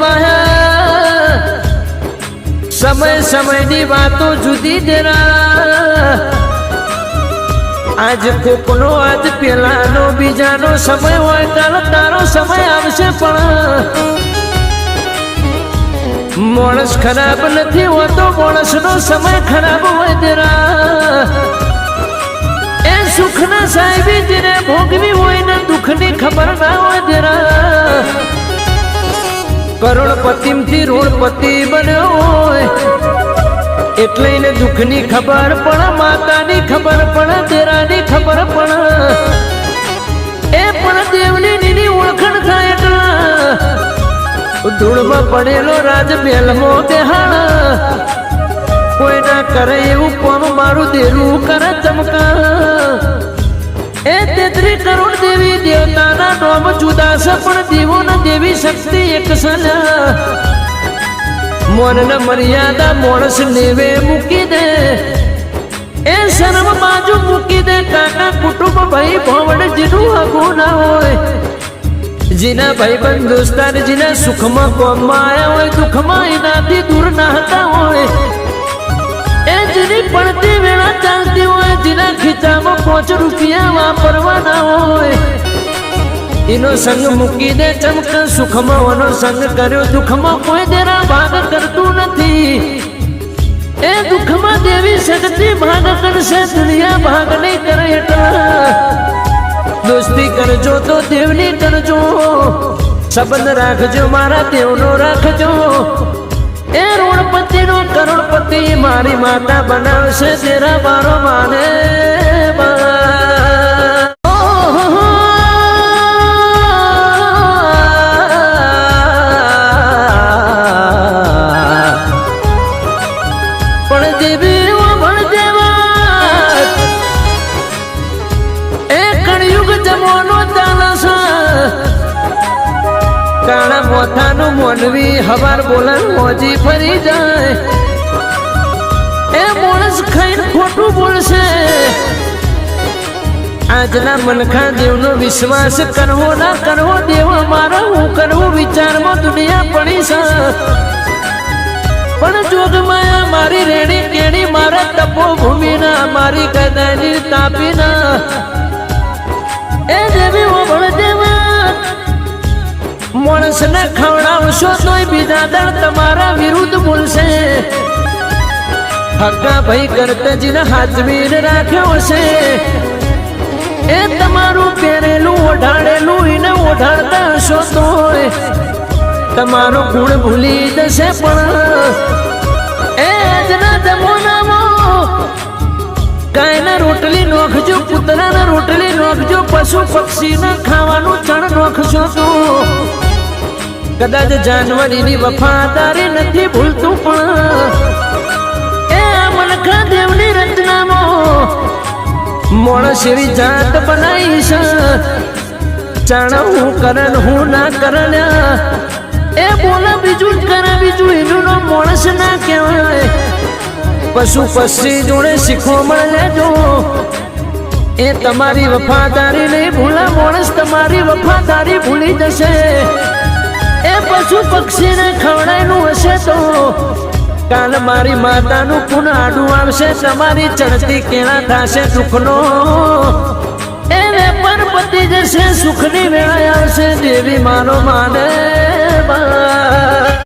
માયા સમય સમયની વાતો જુદી દેરા આજ કોકનો, આજ પેલાનો, બીજાનો સમય હોય તારો તારો સમય આવશે પણ. માણસ ખરાબ નથી હોતો, માણસનો સમય ખરાબ હોય તેરા એ સુખના સાહેબી જેને ભોગવી હોય ને દુઃખની ખબર ના હોય તેરા કરોડપતિમથી ઋણપતિ બન્યો હોય. એટલે એને દુઃખની ખબર પણ, માતાની ખબર પણ, તેરાની ખબર પણ. એ પણ દેવની નીની ઓળખણ થાય એટલા ધૂળમાં પડેલો રાજ મેલમાં દેહાણા. કોઈ ના કરે એવું કોમ, મારું દેરું કરે ચમકા દેવતાના નોમ જુદા છે પણ દેવો ને દેવી શક્તિ એક સલા મોન ને મર્યાદા માણસ નેવે મૂકી દે એ શરમ બાજુ મૂકી દે કાકા કુટુંબ ભાઈ ભવડ જેનું હગું ના હોય જીના ભાઈબંધ દોસ્તાર જીના સુખમાં કોમમાં આવ્યા હોય દુઃખમાં એનાથી દૂર ના હતા હોય એ જેની પડતી વેળા ચાલતી હોય જેના ખીચામાં પાંચ રૂપિયા વાપરવાના હોય એનો સંગ મૂકી દે ચમક સુખમાં ઓનો સંગ કર્યો દુઃખમાં કોઈ દેરા ભાગ કરતું નથી. એ દુઃખમાં દેવી શક્તિ ભાગ કરશે, દુનિયા ભાગ નહીં કરે એટલા. દોસ્તી કરજો તો દેવની કરજો. સંબંધ રાખજો, મારા દેવનો રાખજો. એ રોડપતિ નો કરોડપતિ મારી માતા બનાવશે, તેરા મારો માને. એ કળિયુગ મોથાનું મોનવી હવાર બોલન મોજી ફરી જાય એ માણસ ખાઈને ખોટું બોલશે આજના મનખા દેવનો વિશ્વાસ કરવો ના કરવો દેવ મારો હું કરવું વિચારમાં દુનિયા પડી છે. પણ જોગમાયા મારી રેડી કેડી મારા તપો ભૂમિના, મારી ગદાની તાપીના. એ દેવી ઓભળ દેવા માણસને ખવડાવશો તોય બીજા દળ તમારા વિરુદ્ધ બોલશે. હક્કા ભાઈ કરતજીને હાજવીર રાખ્યો છે એ તમારું પહેરેલું ઓઢાડેલું એને ઓઢાડતા હશો તોય. તમારો ગુણ ભૂલી જશે પણ એ આજના જમાનામાં ગાયના રોટલી નોખજો કૂતરાના રોટલી નોખજો, પશુ પક્ષીના ખાવાનું ચણ નોખશો તો. કદાચ જાનવરીની વફાદારી નથી ભૂલતું પણ એ મનખા દેવની રચનામાં. માણસ જાત બનાવી છે હું કરણ હું ના કરણ્યા. એ બોલા બીજું જ કરે, બીજું એનું નામ માણસ ના કહેવાય. પશુ પક્ષી જોડે શીખો મળે જો એ તમારી વફાદારી નહીં ભૂલા, માણસ તમારી વફાદારી ભૂલી જશે. એ પશુ પક્ષીને ખવડાયેલું હશે તો કાલ મારી માતાનું કુન આડું આવશે, તમારી ચડતી કેળા થશે દુઃખનો. મટી જશે સુખની વેળા આવશે દેવી મારો માને બા